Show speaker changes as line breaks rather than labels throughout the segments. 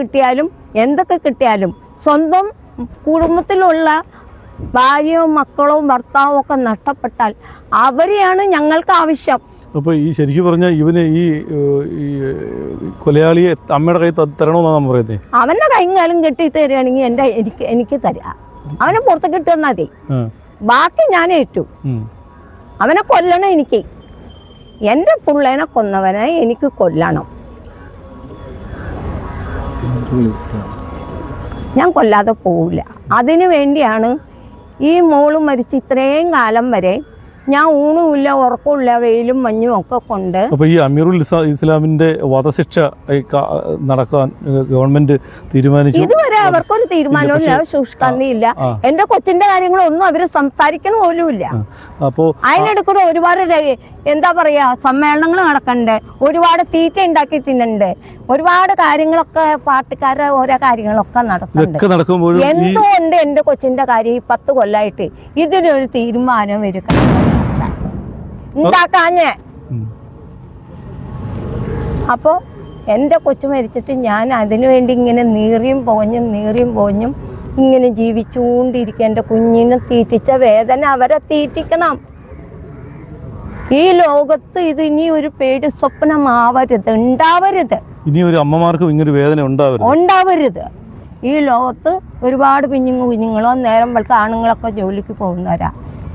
കിട്ടിയാലും എന്തൊക്കെ കിട്ടിയാലും സ്വന്തം കുടുംബത്തിലുള്ള ഭാര്യയും മക്കളും ഭർത്താവോ ഒക്കെ നഷ്ടപ്പെട്ടാൽ അവരെയാണ് ഞങ്ങൾക്ക് ആവശ്യം.
അപ്പോൾ ഈ ശരിക്കും പറഞ്ഞാൽ ഇവന് ഈ കൊലയാളിയെ അമ്മയുടെ കൈ തരണമെന്നാണ് പറയുന്നത്
അവന്റെ കൈയും കാലും കെട്ടിയിട്ട് തരികയാണെങ്കിൽ എന്റെ എനിക്ക് എനിക്ക് തരാം. അവനെ പുറത്ത് കിട്ടുന്നാ മതി. ബാക്കി ഞാൻ ഏറ്റു. അവനെ കൊല്ലണം എനിക്ക്. എന്റെ പിള്ളേനെ കൊന്നവനെ എനിക്ക് കൊല്ലണം. ഞാൻ കൊല്ലാതെ പോവില്ല. അതിനു വേണ്ടിയാണ് ഈ മോൾ മരിച്ച് ഇത്രയും കാലം വരെ ഞാൻ ഊണുമില്ല ഉറക്കമില്ല വെയിലും മഞ്ഞും ഒക്കെ കൊണ്ട്.
അപ്പൊ ഈ അമീറുൽ ഇസ്ലാമിന്റെ വധശിക്ഷ നടക്കാൻ ഗവൺമെന്റ് തീരുമാനിച്ചു?
ഇതുവരെ അവർക്കൊരു തീരുമാനമില്ല സൂക്ഷിക്കാന്നില്ല
ആ.
എന്റെ കൊച്ചിന്റെ കാര്യങ്ങളൊന്നും അവർ സംസാരിക്കണ പോലുമില്ല.
അപ്പോൾ
അതിനിടയ്ക്കൂടെ ഒരുപാട് എന്താ പറയാ സമ്മേളനങ്ങൾ നടക്കണ്ട് ഒരുപാട് തീറ്റ ഉണ്ടാക്കി തിന്നണ്ട് ഒരുപാട് കാര്യങ്ങളൊക്കെ പാർട്ടിക്കാരുടെ ഓരോ കാര്യങ്ങളൊക്കെ
ഈ
എന്തുകൊണ്ട് എന്റെ കൊച്ചിന്റെ കാര്യം ഈ പത്ത് കൊല്ലായിട്ട് ഇതിനൊരു തീരുമാനം ഒരുക്കണം ഉണ്ടാക്കാഞ്ഞേ. അപ്പോ എന്റെ കൊച്ചു മരിച്ചിട്ട് ഞാൻ അതിനുവേണ്ടി ഇങ്ങനെ നീറിയും പോഞ്ഞും നീറിയും പോഞ്ഞും ഇങ്ങനെ ജീവിച്ചുകൊണ്ടിരിക്കുക എന്റെ കുഞ്ഞിനെ തീറ്റിച്ച വേദന അവരെ തീറ്റിക്കണം. ഈ ലോകത്ത് ഇത് ഇനി ഒരു പേടി സ്വപ്നമാവരുത് ഉണ്ടാവരുത്.
ഇനി ഒരു അമ്മമാർക്കും ഇങ്ങനെ വേദന ഉണ്ടാവരുത്.
ഉണ്ടാവരുത്. ഈ ലോകത്ത് ഒരുപാട് കുഞ്ഞുങ്ങൾ കുഞ്ഞുങ്ങളോ നേരം വെളുത്ത ആണുങ്ങളൊക്കെ ജോലിക്ക് പോകുന്നവരാ.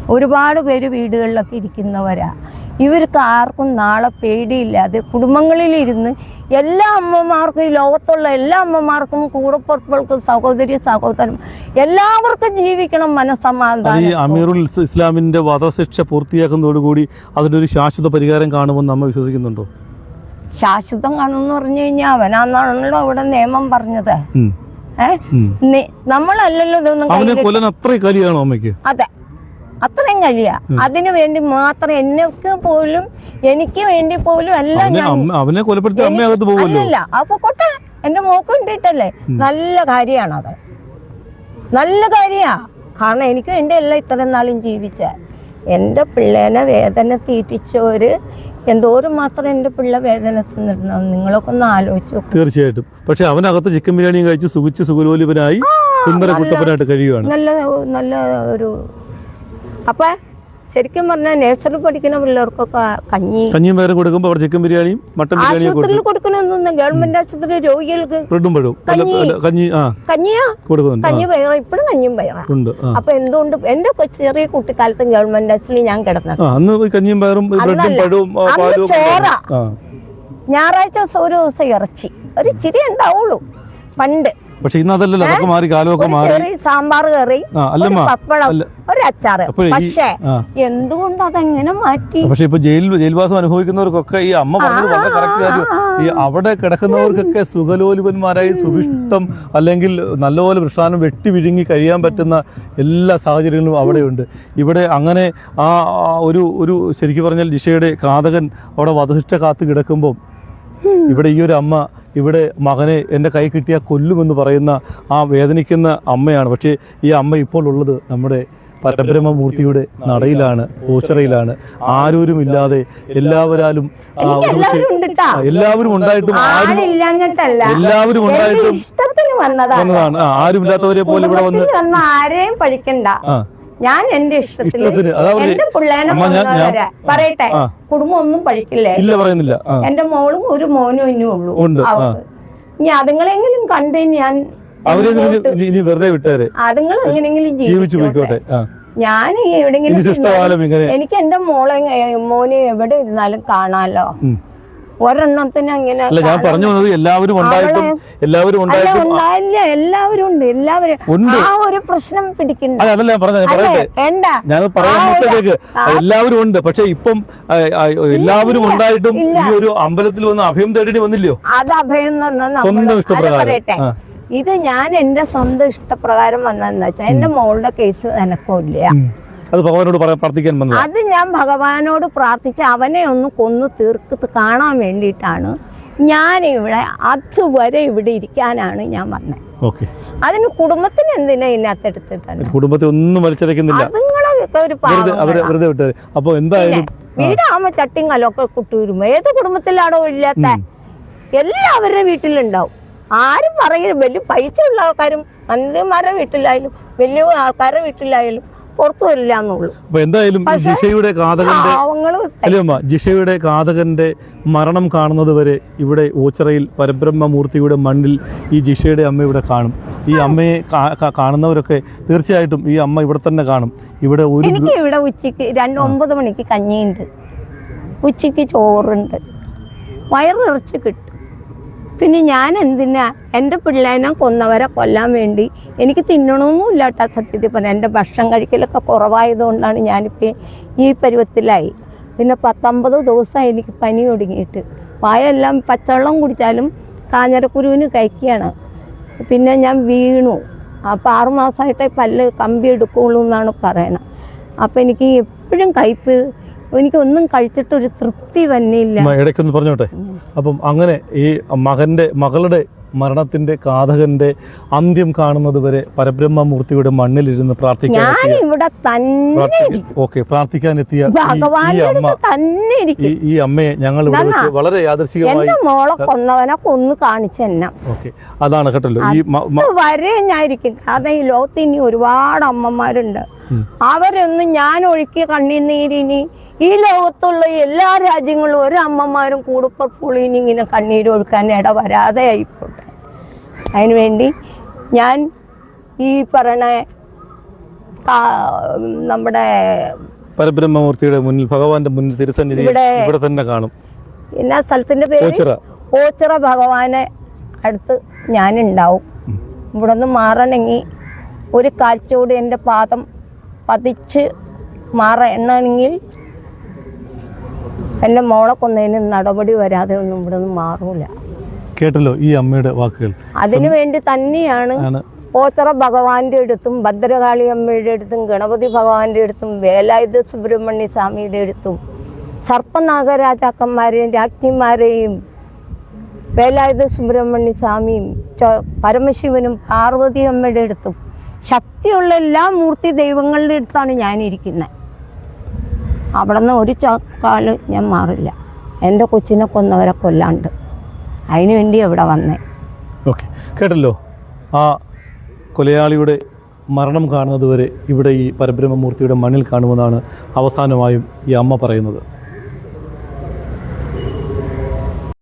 ഒരുപാട് പേര് വീടുകളിലൊക്കെ ഇരിക്കുന്നവരാ. ഇവർക്ക് ആർക്കും നാളെ പേടിയില്ലാതെ കുടുംബങ്ങളിലിരുന്ന് എല്ലാ അമ്മമാർക്കും ഈ ലോകത്തുള്ള എല്ലാ അമ്മമാർക്കും കൂടപ്പുറപ്പുകൾക്കും സഹോദരി സഹോദരൻ എല്ലാവർക്കും ജീവിക്കണം മനസ്സമാധാനം.
അമീറുൽ ഇസ് ഇസ്ലാമിന്റെ വധശിക്ഷ പൂർത്തിയാക്കുന്നതോടുകൂടി അതിനൊരു ശാശ്വത പരിഹാരം കാണുമെന്ന് നമ്മൾ വിശ്വസിക്കുന്നുണ്ടോ?
ശാശ്വതം കാണുമെന്ന് പറഞ്ഞു കഴിഞ്ഞാൽ അവനാണല്ലോ അവിടെ നിയമം പറഞ്ഞത്. ഏഹ്. നമ്മളല്ലല്ലോ ഇതൊന്നും അതെ. അത്രയും കഴിയ. അതിനു വേണ്ടി മാത്രം എന്നൊക്കെ പോലും എനിക്ക് വേണ്ടി പോലും അല്ല ഞാൻ
അവനെ
അല്ലല്ല. അപ്പൊ കൊട്ടെ എന്റെ മോക്ക് വേണ്ടിയിട്ടല്ലേ? നല്ല കാര്യമാണത് നല്ല കാര്യാ. കാരണം എനിക്ക് വേണ്ടി അല്ല ഇത്രയും നാളും ജീവിച്ച. എന്റെ പിള്ളേനെ വേദന തീറ്റിച്ചവര് എന്തോരം മാത്രം എന്റെ പിള്ള വേദന തിന്നിരുന്നു നിങ്ങളൊക്കെ ഒന്ന് ആലോചിച്ചു
തീർച്ചയായിട്ടും. പക്ഷെ അവനകത്ത് ചിക്കൻ ബിരിയാണിയും കഴിച്ച് സുഖിച്ച് സുഖലോലിപനായി സുന്ദര കുട്ടപ്പനായിട്ട് കഴിയുവാണ്.
നല്ല നല്ല ഒരു അപ്പൊ ശരിക്കും പറഞ്ഞാൽ നഴ്സറി പഠിക്കുന്ന പിള്ളേർക്കൊക്കെ കഞ്ഞി
കഞ്ഞിയും വേറെ കൊടുക്കുമ്പോൾ അവർ ചിക്കൻ ബിരിയാണിയും മട്ടൻ ബിരിയാണിയും
ആശുപത്രിയിൽ കൊടുക്കണമെന്നൊന്നും ഗവൺമെന്റ് ആശുപത്രി രോഗികൾക്ക്
ബ്രെഡും പഴവും
കഞ്ഞി.
കഞ്ഞി ആ.
കഞ്ഞിയാ?
കൊടുക്കുന്നുണ്ട്
കഞ്ഞി പയറ ഇപ്പോഴും കഞ്ഞിയും പയറ.
ഉണ്ട്
അപ്പൊ എന്തുകൊണ്ട് എന്റെ ചെറിയ കുട്ടിക്കാലത്തും ഗവൺമെന്റ് ആശുപത്രി ഞാൻ കിടന്നത്.
അന്ന് ഈ കഞ്ഞിയും പയറും ബ്രെഡും പഴവും പാലും
ഞായറാഴ്ച ദിവസം ഒരു ദിവസം ഇറച്ചി. ഒരു ചിരി ഉണ്ടാവുള്ളൂ. പണ്ട്.
പക്ഷെ ഇന്ന് അതല്ലല്ലോ അതൊക്കെ മാറി കാലമൊക്കെ മാറി.
സാമ്പാർ കറി ഒരു അച്ചാറ്. പക്ഷേ എന്തുകൊണ്ട് അതെങ്ങനെ മാറ്റി?
പക്ഷെ ഇപ്പൊ ജയിൽ ജയിൽവാസം അനുഭവിക്കുന്നവർക്കൊക്കെ ഈ അമ്മ പറഞ്ഞത് വളരെ കറക്റ്റ് കാര്യം. ഈ അവിടെ കിടക്കുന്നവർക്കൊക്കെ സുഖലോലുപന്മാരായി സുഭിഷ്ടം അല്ലെങ്കിൽ നല്ലപോലെ പ്രസ്ഥാനം വെട്ടി വിഴുങ്ങി കഴിയാൻ പറ്റുന്ന എല്ലാ സാഹചര്യങ്ങളും അവിടെയുണ്ട്. ഇവിടെ അങ്ങനെ ആ ഒരു ഒരു ശരിക്കും പറഞ്ഞാൽ ജിഷയുടെ കാതകൻ അവിടെ വധശിഷ്ട കാത്ത് കിടക്കുമ്പോൾ ഇവിടെ ഈ ഒരു അമ്മ ഇവിടെ മകനെ എന്റെ കൈ കിട്ടിയാൽ കൊല്ലുമെന്ന് പറയുന്ന ആ വേദനിക്കുന്ന അമ്മയാണ്. പക്ഷേ ഈ അമ്മ ഇപ്പോൾ ഉള്ളത് നമ്മുടെ പരബ്രഹ്മമൂർത്തിയുടെ നടയിലാണ് ഓച്ചറയിലാണ്. ആരൂരും ഇല്ലാതെ എല്ലാവരാലും
എല്ലാവരും.
എല്ലാവരും ഉണ്ടായിട്ടും എല്ലാവരും ഉണ്ടായിട്ടും
വന്നതാണ്.
ആരും ഇല്ലാത്തവരെ പോലെ ഇവിടെ വന്ന്
ആരെയും പഠിക്കണ്ട.
ആ.
ഞാൻ എന്റെ ഇഷ്ടത്തിന് എന്റെ പിള്ളേനെ പറയട്ടെ കുടുംബം ഒന്നും പഠിക്കില്ലേ.
ഇല്ല പറയുന്നില്ല.
എന്റെ മോളും ഒരു മോനും ഇനി ഉള്ളൂ. ഇനി അതുങ്ങളെങ്കിലും കണ്ട് ഞാൻ
വെറുതെ വിട്ടേരെ.
അതുങ്ങൾ എങ്ങനെയെങ്കിലും
ജീവിച്ചു പോയിക്കോട്ടെ
ഞാൻ എവിടെങ്കിലും എനിക്ക് എന്റെ മോളെ മോനെ എവിടെ ഇരുന്നാലും കാണാലോ. ഒരെണ്ണത്തിന് അങ്ങനെ
അല്ല ഞാൻ പറഞ്ഞു വന്നത് എല്ലാവരും ഉണ്ടായിട്ടും എല്ലാവരും ഉണ്ടായിട്ടും
ഉണ്ടായില്ല എല്ലാവരും ഉണ്ട് എല്ലാവരും. ആ ഒരു പ്രശ്നം
അതല്ല ഞാൻ പറഞ്ഞു ഞാൻ പറയട്ടെ. എല്ലാവരും ഉണ്ട് പക്ഷെ ഇപ്പം എല്ലാവരും ഉണ്ടായിട്ടും ഈ ഒരു അമ്പലത്തിൽ വന്ന് അഭയം തേടിട്ട് വന്നില്ലയോ?
അത് അഭയം
സ്വന്തം ഇഷ്ടപ്രകാരം.
ഇത് ഞാൻ എന്റെ സ്വന്തം ഇഷ്ടപ്രകാരം വന്നെന്ന് വെച്ചാൽ എന്റെ മോളുടെ കേസ് എനക്കില്ല
ഉം. അത് ഭഗവാനോട് പ്രാർത്ഥിക്കാൻ വന്നത്?
അത് ഞാൻ ഭഗവാനോട് പ്രാർത്ഥിച്ച് അവനെ ഒന്ന് കൊന്നു തീർക്കത്ത് കാണാൻ വേണ്ടിയിട്ടാണ് ഞാൻ ഇവിടെ അതുവരെ ഇവിടെ ഇരിക്കാനാണ് ഞാൻ വന്നത്
ഓക്കെ.
അതിന് കുടുംബത്തിന് എന്തിനാ ഇതിനകത്ത് എടുത്തിട്ടുണ്ട്
കുടുംബത്തെ ഒന്നും വലിച്ചടയ്ക്കുന്നില്ല.
അതുങ്ങളൊക്കെ ഒരു
വെറുതെ വിട്ടത് അപ്പോൾ എന്തായാലും
വീടാകുമ്പോ ചട്ടിയും കലൊക്കെ കുട്ടൂരുമ്പോ ഏത് കുടുംബത്തിലാണോ ഇല്ലാത്ത? എല്ലാവരുടെ വീട്ടിലുണ്ടാവും. ആരും പറയും വലിയ പൈസ ഉള്ള ആൾക്കാരും മന്ത്രിമാരുടെ വീട്ടിലായാലും വലിയ ആൾക്കാരുടെ വീട്ടിലായാലും പുറത്തു വരില്ല എന്നുള്ളൂ
എന്തായാലും ജിഷയുടെ കാതകന്റെ ജിഷയുടെ കാതകന്റെ മരണം കാണുന്നത് വരെ ഇവിടെ ഓച്ചിറയിൽ പരബ്രഹ്മമൂർത്തിയുടെ മണ്ണിൽ ഈ ജിഷയുടെ അമ്മ ഇവിടെ കാണും. ഈ അമ്മയെ കാണുന്നവരൊക്കെ തീർച്ചയായിട്ടും ഈ അമ്മ ഇവിടെ തന്നെ കാണും. ഇവിടെ ഒരു
എനിക്ക് ഇവിടെ ഉച്ചയ്ക്ക് രണ്ട് ഒമ്പത് മണിക്ക് കഞ്ഞിയുണ്ട്. ഉച്ചയ്ക്ക് ചോറുണ്ട്. വയറിറച്ച് കിട്ടും. പിന്നെ ഞാൻ എന്തിനാ എന്റെ പിള്ളേനെ കൊന്നവരെ കൊല്ലാൻ വേണ്ടി? എനിക്ക് തിന്നണമെന്നില്ല കേട്ടോ സത്യത്തിൽ പറഞ്ഞാൽ എന്റെ ഭക്ഷണം കഴിക്കലൊക്കെ കുറവായതുകൊണ്ടാണ് ഞാനിപ്പോൾ ഈ പരുവത്തിലായി. പിന്നെ പത്തൊമ്പത് ദിവസം എനിക്ക് പനി ഒടുങ്ങിയിട്ട്. വായെല്ലാം പച്ചവെള്ളം കുടിച്ചാലും കാഞ്ഞരക്കുരുവിന് കഴിക്കുകയാണ്. പിന്നെ ഞാൻ വീണു. അപ്പോൾ ആറുമാസമായിട്ടേ പല്ല് കമ്പി എടുക്കുള്ളൂ എന്നാണ് പറയണത്. അപ്പം എനിക്ക് എപ്പോഴും കയ്പ് എനിക്കൊന്നും കഴിച്ചിട്ടൊരു തൃപ്തി തന്നെ
ഇല്ല. ഇടയ്ക്കൊന്ന് പറഞ്ഞോട്ടെ? അപ്പം അങ്ങനെ ഈ മകന്റെ മകളുടെ മരണത്തിന്റെ കാതകന്റെ അന്ത്യം കാണുന്നത് വരെ പരബ്രഹ്മമൂർത്തിയുടെ മണ്ണിലിരുന്ന് പ്രാർത്ഥിക്കാൻ ഓക്കെ പ്രാർത്ഥിക്കാനെത്തിയ ഈ- ഈ അമ്മ ഈ അമ്മയെ ഞങ്ങൾ ഇവിടെ വെച്ച് വളരെ യാദർശികമായി
എന്റെ മോളെ കൊന്നവനെ കൊന്നു കാണിച്ചെന്നെ
ഓക്കെ അതാണ് കേട്ടല്ലോ. ഈ
വരെ ഞാൻ ഇരിക്കും കാരണം ഈ ലോകത്ത് ഇനി ഒരുപാട് അമ്മമാരുണ്ട്. അവരൊന്നും ഞാൻ ഒഴുക്കിയ കണ്ണീരിനി ഈ ലോകത്തുള്ള എല്ലാ രാജ്യങ്ങളും ഒരു അമ്മമാരും കൂടുപ്പുളിന് ഇങ്ങനെ കണ്ണീര് ഒഴുക്കാൻ ഇട വരാതെ ആയിപ്പോട്ടെ. അതിനുവേണ്ടി ഞാൻ ഈ പറയണ നമ്മുടെ
പരബ്രഹ്മമൂർത്തിയുടെ മുന്നിൽ ഭഗവാന്റെ മുന്നിൽ തിരുസന്നിധി
ഇവിടെ-
തന്നെ കാണും.
എന്നാ സ്ഥലത്തിന്റെ പേര്?
ഓച്ചിറ.
ഭഗവാനെ അടുത്ത് ഞാനുണ്ടാവും. ഇവിടെ നിന്ന് മാറണമെങ്കിൽ ഒരു കാഴ്ചയോട് എന്റെ പാദം പതിച്ച് മാറണമെങ്കിൽ എന്റെ മോളെ കൊന്നതിന് നടപടി വരാതെ ഒന്നും ഇവിടെ നിന്ന് മാറൂല.
കേട്ടല്ലോ ഈ അമ്മയുടെ വാക്കുകൾ.
അതിനു വേണ്ടി തന്നെയാണ് പോത്തറ ഭഗവാന്റെ അടുത്തും ഭദ്രകാളി അമ്മയുടെ അടുത്തും ഗണപതി ഭഗവാന്റെ അടുത്തും വേലായുധ സുബ്രഹ്മണ്യ സ്വാമിയുടെ അടുത്തും സർപ്പനാഗരാജാക്കന്മാരെയും രാജ്ഞിമാരെയും വേലായുധ സുബ്രഹ്മണ്യ സ്വാമിയും പരമശിവനും പാർവതി അമ്മയുടെ അടുത്തും ശക്തിയുള്ള എല്ലാ മൂർത്തി ദൈവങ്ങളുടെ അടുത്താണ് ഞാനിരിക്കുന്നത് അവിടെ നിന്ന് ഒരു ചക്കാൽ ഞാൻ മാറില്ല. എന്റെ കൊച്ചിനെ കൊന്നവരെ കൊല്ലാണ്ട്. അതിനുവേണ്ടി ഇവിടെ വന്നേ?
ഓക്കെ. കേട്ടല്ലോ. ആ കൊലയാളിയുടെ മരണം കാണുന്നത് വരെ ഇവിടെ ഈ പരബ്രഹ്മമൂർത്തിയുടെ മണ്ണിൽ കാണുമെന്നാണ് അവസാനമായും ഈ അമ്മ പറയുന്നത്.